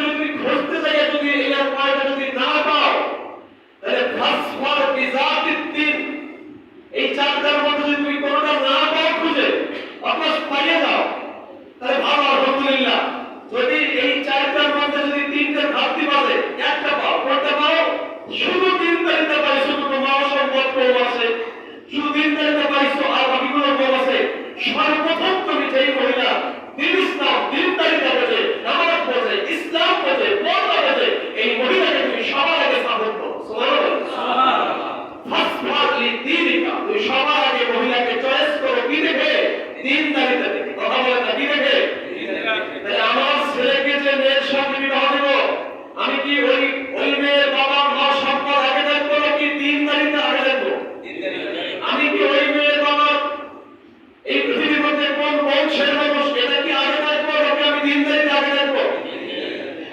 যদি খুঁজতে যাইয়া যদি এই না পাও এই চারটার মধ্যে যদি তুমি কোনোটা না পাও খুঁজে অপাস পাইয়ে দাও, তাহলে ভালো, আলহামদুলিল্লাহ। যদি এই চারটার মধ্যে যদি তিনটা ঘাটতি বাজে একটা পাও, কোনটা পাও? শুধু সবার মহিলাকে চয়েস করো কি দেখে দিন দাঁড়িয়ে কথা বলে কি দেখে আমার ছেলেকে যে মেয়ের সঙ্গে বিবাহ দেব আমি কি ওই ওই মেয়ের বাবা মা সম্পদ আগে দেখব নাকি দিন দাঁড়িয়ে আগে দেখব আমি কি ওই মেয়ের বাবার এই পৃথিবীর মধ্যে কোন বংশের মানুষ এটা কি আগে দেখব নাকি আমি দিন দাঁড়িয়ে আগে দেখব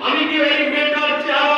আমি কি ওই মেয়েটার চেহারা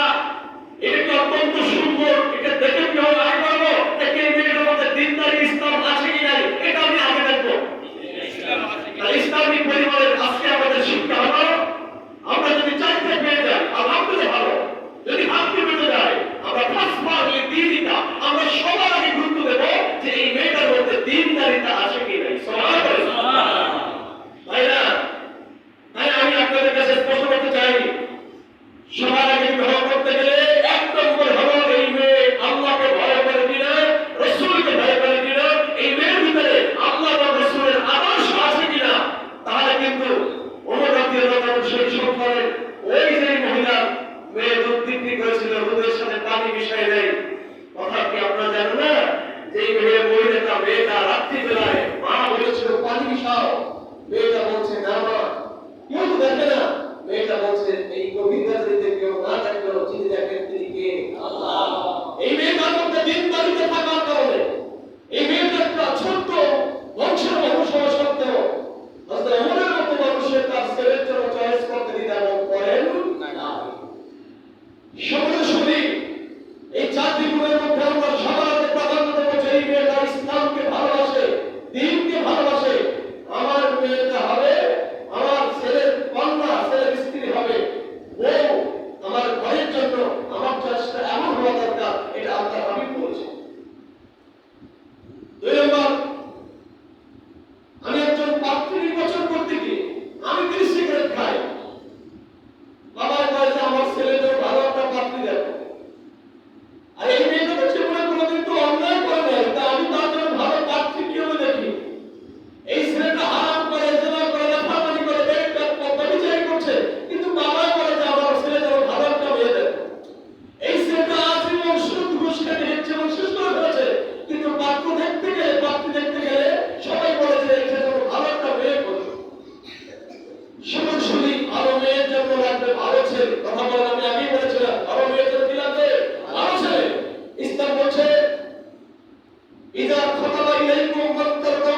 বিষয়ে إذا خطب إليكم فاتقوا